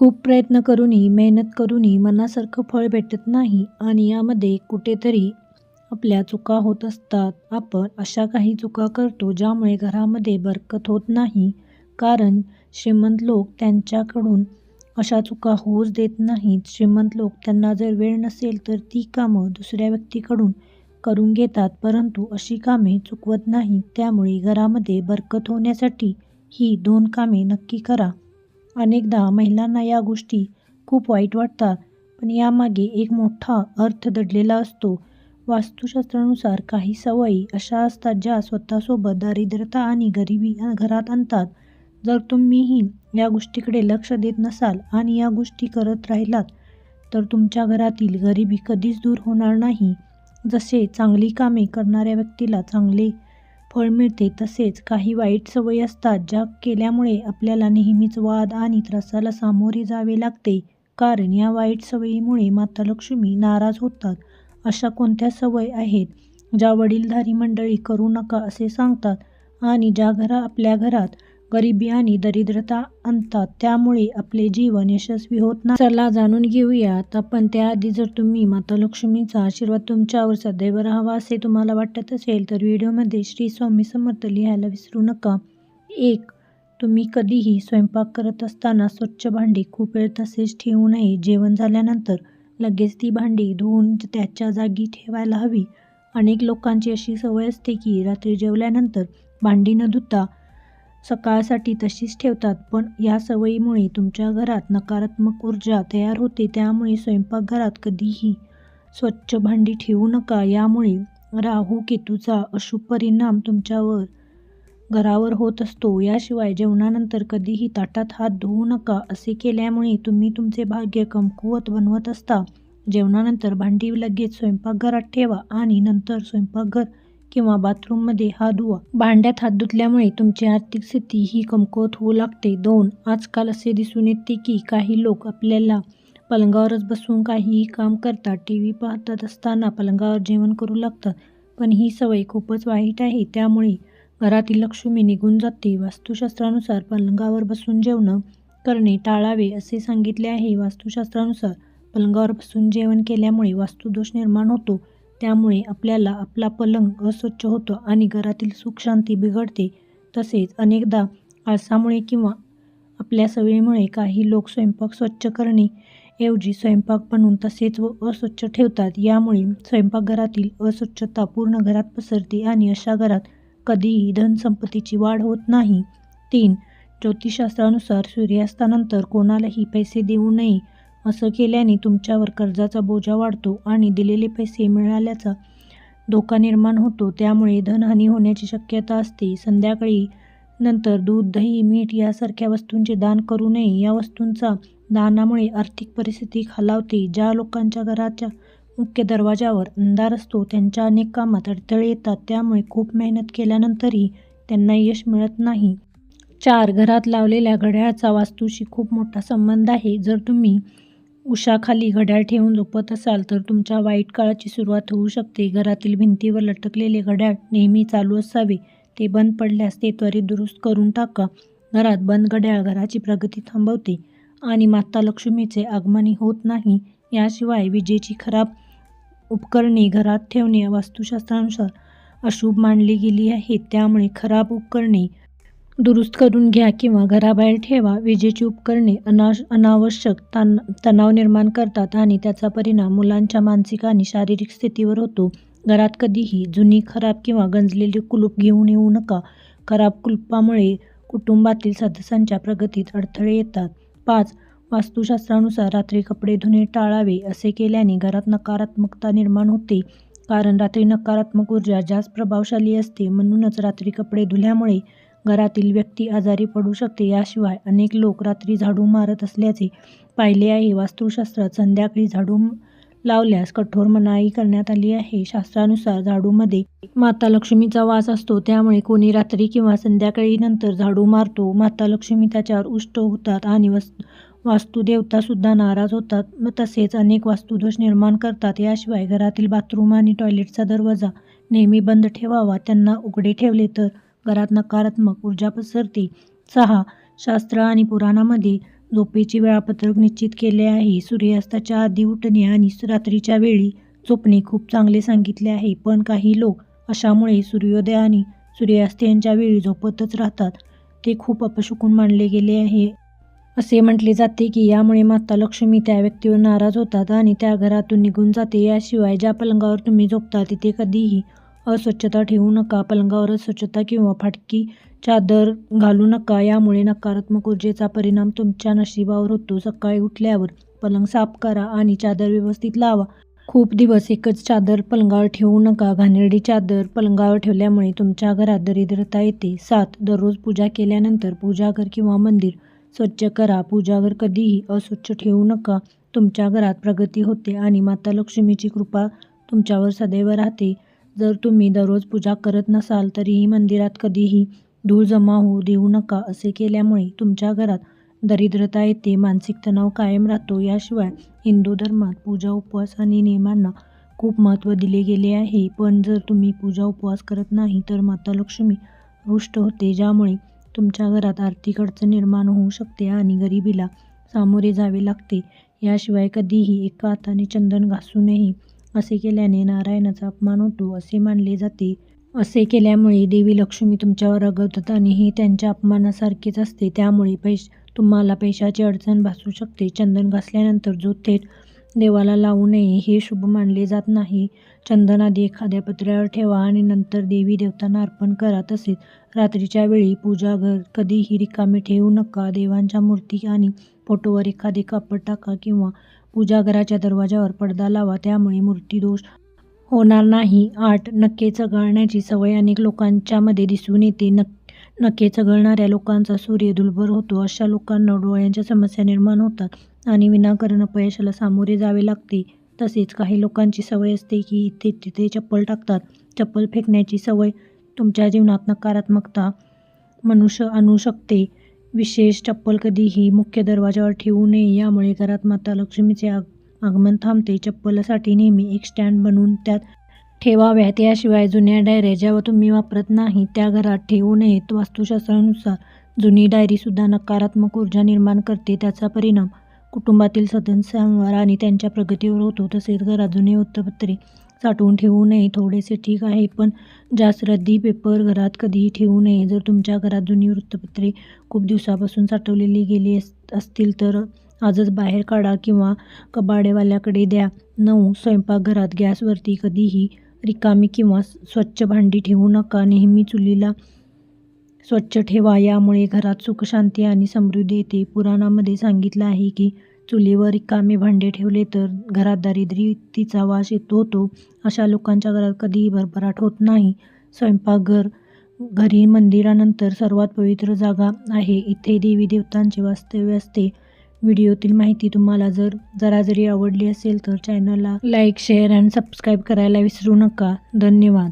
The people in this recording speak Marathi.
खूप प्रयत्न करूनही मेहनत करूनही मनासारखं फळ भेटत नाही आणि यामध्ये कुठेतरी आपल्या चुका होत असतात. आपण अशा काही चुका करतो ज्यामुळे घरामध्ये बरकत होत नाही. कारण श्रीमंत लोक त्यांच्याकडून अशा चुका होऊच देत नाहीत. श्रीमंत लोक त्यांना जर वेळ नसेल तर ती कामं दुसऱ्या व्यक्तीकडून करून घेतात. परंतु अशी कामे चुकवत नाहीत. त्यामुळे घरामध्ये बरकत होण्यासाठी ही दोन कामे नक्की करा. अनेकदा महिलांना या गोष्टी खूप वाईट वाटतात पण यामागे एक मोठा अर्थ दडलेला असतो. वास्तुशास्त्रानुसार काही सवयी अशा असतात ज्या स्वतःसोबत दारिद्र्यता आणि गरिबी घरात आणतात. जर तुम्हीही या गोष्टीकडे लक्ष देत नसाल आणि या गोष्टी करत राहिलात तर तुमच्या घरातील गरिबी कधीच दूर होणार नाही. जसे चांगली कामे करणाऱ्या व्यक्तीला चांगले फळ मिळते तसेच काही वाईट सवयी असतात ज्या केल्यामुळे आपल्याला नेहमीच वाद आणि त्रासाला सामोरे जावे लागते. कारण या वाईट सवयीमुळे माता लक्ष्मी नाराज होतात. अशा कोणत्या सवय आहेत? ज्या वडीलधारी मंडळी करू नका असे सांगतात आणि ज्या घरा आपल्या घरात गरिबी आणि दरिद्रता आणतात. त्यामुळे आपले जीवन यशस्वी होत नाही. चला जाणून घेऊयात. आपण त्याआधी जर तुम्ही माता लक्ष्मीचा आशीर्वाद तुमच्यावर सदैव राहावा असे तुम्हाला वाटत असेल तर व्हिडिओमध्ये श्री स्वामी समर्थ लिहायला विसरू नका. एक तुम्ही कधीही स्वयंपाक करत असताना स्वच्छ भांडी खूप वेळ तसेच ठेवू नये. जेवण झाल्यानंतर लगेच ती भांडी धुवून त्याच्या जागी ठेवायला हवी. अनेक लोकांची अशी सवय असते की रात्री जेवल्यानंतर भांडी न धुता सकाळसाठी तशीच ठेवतात पण या सवयीमुळे तुमच्या घरात नकारात्मक ऊर्जा तयार होते त्यामुळे स्वयंपाकघरात कधीही स्वच्छ भांडी ठेवू नका. यामुळे राहू केतूचा अशुभ परिणाम तुमच्यावर घरावर होत असतो. याशिवाय जेवणानंतर कधीही ताटात हात धुवू नका. असे केल्यामुळे तुम्ही तुमचे भाग्य कमकुवत बनवत असता. जेवणानंतर भांडी लगेच स्वयंपाकघरात ठेवा आणि नंतर स्वयंपाकघर किंवा बाथरूममध्ये हा धुवा. भांड्यात हात धुतल्यामुळे तुमची आर्थिक स्थिती ही कमकुवत होऊ लागते. दोन आजकाल असे दिसून येते की काही लोक आपल्याला पलंगावरच बसून काहीही काम करतात. टी व्ही पाहतात असताना पलंगावर जेवण करू लागतात पण ही सवय खूपच वाईट आहे. त्यामुळे घरातील लक्ष्मी निघून जाते. वास्तुशास्त्रानुसार पलंगावर बसून जेवण करणे टाळावे असे सांगितले आहे. वास्तुशास्त्रानुसार पलंगावर बसून जेवण केल्यामुळे वास्तुदोष निर्माण होतो. त्यामुळे आपल्याला आपला पलंग अस्वच्छ होतो आणि घरातील सुखशांती बिघडते. तसेच अनेकदा आळसामुळे किंवा आपल्या सवयीमुळे काही लोक स्वयंपाक स्वच्छ करणे ऐवजी स्वयंपाक बनवून तसेच व अस्वच्छ ठेवतात. यामुळे स्वयंपाकघरातील अस्वच्छता पूर्ण घरात पसरते आणि अशा घरात कधीही धनसंपत्तीची वाढ होत नाही. तीन ज्योतिषशास्त्रानुसार सूर्यास्तानंतर कोणालाही पैसे देऊ नये असं केल्याने तुमच्यावर कर्जाचा बोजा वाढतो आणि दिलेले पैसे मिळाल्याचा धोका निर्माण होतो. त्यामुळे धनहानी होण्याची शक्यता असते. संध्याकाळी नंतर दूध दही मीठ यासारख्या वस्तूंचे दान करू नये. या वस्तूंचा दानामुळे आर्थिक परिस्थिती खालावते. ज्या लोकांच्या घराच्या मुख्य दरवाजावर अंधार असतो त्यांच्या अनेक कामात अडथळे येतात. त्यामुळे खूप मेहनत केल्यानंतरही त्यांना यश मिळत नाही. चार घरात लावलेल्या घड्याळाचा वास्तूशी खूप मोठा संबंध आहे. जर तुम्ही उशाखाली घड्याळ ठेवून झोपत असाल तर तुमच्या वाईट काळाची सुरुवात होऊ शकते. घरातील भिंतीवर लटकलेले घड्याळ नेहमी चालू असावे. ते बंद पडल्यास ते त्वरित दुरुस्त करून टाका. घरात बंद घड्याळ घराची प्रगती थांबवते आणि माता लक्ष्मीचे आगमनही होत नाही. याशिवाय विजेची खराब उपकरणे घरात ठेवणे वास्तुशास्त्रानुसार अशुभ मानली गेली आहेत. त्यामुळे खराब उपकरणे दुरुस्त करून घ्या किंवा घराबाहेर ठेवा. विजेची उपकरणे अना अनावश्यक ताण तणाव निर्माण करतात आणि त्याचा परिणाम मुलांच्या मानसिक आणि शारीरिक स्थितीवर होतो. घरात कधीही जुनी खराब किंवा गंजलेली कुलूप घेऊन येऊ नका. खराब कुलपामुळे कुटुंबातील सदस्यांच्या प्रगतीत अडथळे येतात. पाच वास्तुशास्त्रानुसार रात्री कपडे धुणे टाळावे असे केल्याने घरात नकारात्मकता निर्माण होते. कारण रात्री नकारात्मक ऊर्जा जास्त प्रभावशाली असते. म्हणूनच रात्री कपडे धुल्यामुळे घरातील व्यक्ती आजारी पडू शकते. याशिवाय अनेक लोक रात्री झाडू मारत असल्याचे पाहिले आहे. वास्तुशास्त्रात संध्याकाळी झाडू लावल्यास कठोर मनाई करण्यात आली आहे. शास्त्रानुसार झाडूमध्ये माता लक्ष्मीचा वास असतो. त्यामुळे कोणी रात्री किंवा संध्याकाळी नंतर झाडू मारतो. माता लक्ष्मी त्याच्यावर उष्ट होतात आणि वास्तुदेवता वास्तुदेवतासुद्धा नाराज होतात. तसेच अनेक वास्तुदोष निर्माण करतात. याशिवाय घरातील बाथरूम आणि टॉयलेटचा दरवाजा नेहमी बंद ठेवावा. त्यांना उघडे ठेवले तर घरात नकारात्मक ऊर्जा पसरते. सहा शास्त्र आणि पुराणामध्ये झोपेचे वेळापत्रक निश्चित केले आहे. सूर्यास्ताच्या आधी उठणे आणि रात्रीच्या वेळी झोपणे खूप चांगले सांगितले आहे. पण काही लोक अशामुळे सूर्योदय आणि सूर्यास्त यांच्या वेळी झोपतच राहतात. ते खूप अपशकुन मानले गेले आहे. असे म्हटले जाते की यामुळे माता लक्ष्मी त्या व्यक्तीवर नाराज होतात आणि त्या घरातून निघून जाते. याशिवाय ज्या पलंगावर तुम्ही झोपता तिथे कधीही अस्वच्छता ठेवू नका पलंगावर अस्वच्छता किंवा फाटकी चादर घालू नका यामुळे नकारात्मक ऊर्जेचा परिणाम तुमच्या नशिबावर होतो. सकाळी उठल्यावर पलंग साफ करा आणि चादर व्यवस्थित लावा. खूप दिवस एकच चादर पलंगावर ठेवू नका. घाणेरडी चादर पलंगावर ठेवल्यामुळे तुमच्या घरात दरिद्रता येते. सात दररोज पूजा केल्यानंतर पूजाघर किंवा मंदिर स्वच्छ करा. पूजाघर कधीही अस्वच्छ ठेवू नका. तुमच्या घरात प्रगती होते आणि माता लक्ष्मीची कृपा तुमच्यावर सदैव राहते. जर तुम्ही दररोज पूजा करत नसाल तरीही मंदिरात कधीही धूळ जमा होऊ देऊ नका असे केल्यामुळे तुमच्या घरात दरिद्रता येते मानसिक तणाव कायम राहतो. याशिवाय हिंदू धर्मात पूजा उपवास आणि नियमांना खूप महत्त्व दिले गेले आहे. पण जर तुम्ही पूजा उपवास करत नाही तर माता लक्ष्मी रुष्ट होते ज्यामुळे तुमच्या घरात आर्थिक अडचण निर्माण होऊ शकते आणि गरिबीला सामोरे जावे लागते. याशिवाय कधीही एका हाताने चंदन घासू नये असे केल्याने नारायणाचा अपमान होतो असे मानले जाते. असे केल्यामुळे देवी लक्ष्मी तुमच्यावर रगवतात आणि हे त्यांच्या अपमानासारखेच असते. त्यामुळे पैश तुम्हाला पैशाची अडचण भासू शकते. चंदन घासल्यानंतर जो थेट देवाला लावू नये हे शुभ मानले जात नाही. चंदन आधी एखाद्या पत्र्यावर ठेवा आणि नंतर देवी देवतांना अर्पण करा. तसेच रात्रीच्या वेळी पूजाघर कधीही रिकामे ठेवू नका. देवांच्या मूर्ती आणि फोटोवर एखादे कापड टाका किंवा पूजाघराच्या दरवाजावर पडदा लावा त्यामुळे मूर्तीदोष होणार नाही. आठ नक्के चघळण्याची सवय अनेक लोकांच्यामध्ये दिसून येते. नक् नखे चघळणाऱ्या लोकांचा सूर्य दुर्बल होतो अशा लोकांना डोळ्यांच्या समस्या निर्माण होतात आणि विनाकारण अपयशाला सामोरे जावे लागते. तसेच काही लोकांची सवय असते की इथे तिथे चप्पल टाकतात. चप्पल फेकण्याची सवय तुमच्या जीवनात नकारात्मकता मनुष्य आणू शकते. विशेष चप्पल कधीही मुख्य दरवाजावर ठेवू नये. यामुळे घरात माता लक्ष्मीचे आग आगमन थांबते. चप्पलसाठी नेहमी एक स्टँड बनवून त्यात ठेवाव्यात याशिवाय जुन्या डायऱ्या ज्यावर तुम्ही वापरत नाही त्या घरात ठेवू नयेत. वास्तुशास्त्रानुसार जुनी डायरीसुद्धा नकारात्मक ऊर्जा निर्माण करते. त्याचा परिणाम कुटुंबातील सदस्यांवर आणि त्यांच्या प्रगतीवर होतो. तसेच घरात जुने वृत्तपत्रे साठवून ठेवू नये. थोडेसे ठीक आहे पण जास्त रद्दी पेपर घरात कधीही ठेवू नये. जर तुमच्या घरात जुनी वृत्तपत्रे खूप दिवसापासून साठवलेली गेली असतील तर आजच बाहेर काढा किंवा कबाडेवाल्याकडे द्या. नऊ स्वयंपाकघरात गॅसवरती कधीही रिकामी किंवा स्वच्छ भांडी ठेवू नका. नेहमी चुलीला स्वच्छ ठेवा. यामुळे घरात सुखशांती आणि समृद्धी येते. पुराणामध्ये सांगितलं आहे की चुलीवर रिकामे भांडे ठेवले तर घरात दारिद्र्यतीचा वास येतो होतो. अशा लोकांच्या घरात कधीही भरभराट होत नाही. स्वयंपाकघर घरी मंदिरानंतर सर्वात पवित्र जागा आहे. इथे देवी देवतांचे वास्तव्य असते. व्हिडिओतील माहिती तुम्हाला जर जरा जरी आवडली असेल तर चॅनलला लाईक शेअर अँड सबस्क्राईब करायला विसरू नका. धन्यवाद.